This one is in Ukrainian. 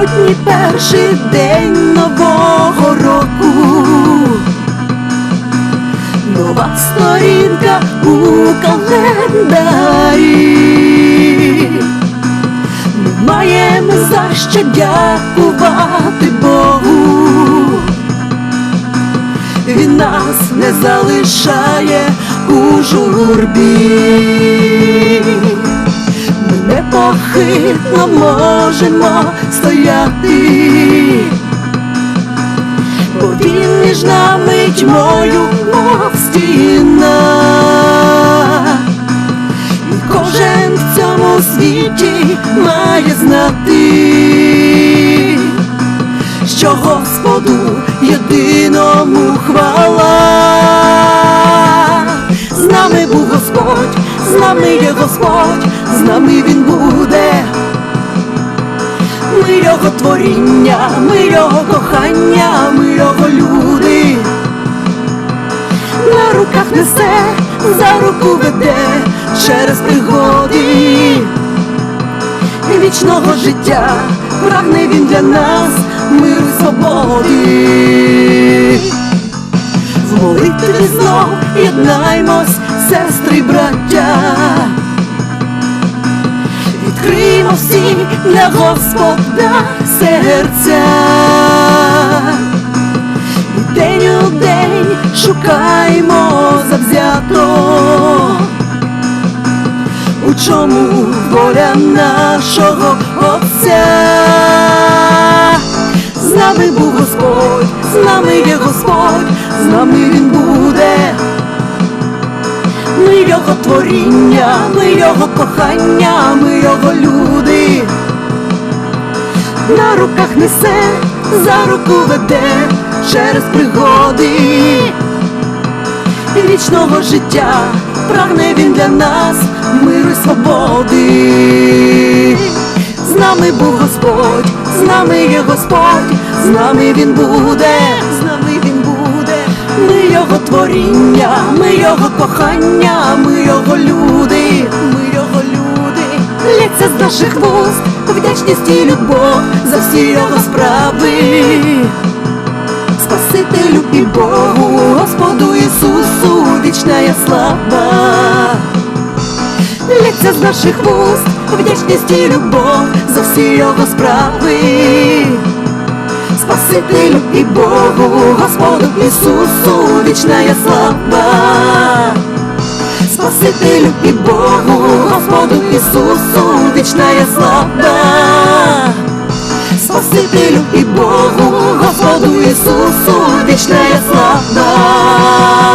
Сьогодні перший день нового року. Нова сторінка у календарі. Маємо за що дякувати Богу. Він нас не залишає у журбі. Непохитно можемо стояти, бо він між нами тьмою, мов стіна. І кожен в цьому світі має знати, що Господу єдиному хвала. З нами був Господь, з нами є Господь, з нами Він буде. Ми його творіння, ми його кохання, ми його люди. На руках несе, за руку веде через пригоди вічного життя, прагне він для нас миру й свободи. В молитві знов єднаймось, сестри браття. Всі для Господа серця. І день у день шукаймо завзято у чому воля нашого Отця. З нами був Господь, з нами є Господь, з нами Він буде. Ми його творіння, ми його кохання, ми його люди. На руках несе, за руку веде через пригоди вічного життя, прагне він для нас миру й свободи. З нами був Господь, з нами є Господь, з нами він буде, з нами він буде. Ми його творіння, ми його кохання, ми його люди, наших вуст, вдячність і любов за всі його справи. Спасителю і Богу, Господу Ісусу, вічна я слава. Лється з наших вуст, вдячність і любов за всі його справи. Спасителю і Богу, Господу Ісусу, вічна я слава. Спасителю і Богу, Ісусу, вічна я слава. Спасителю і Богу, Господу Ісусу, вічна я слава.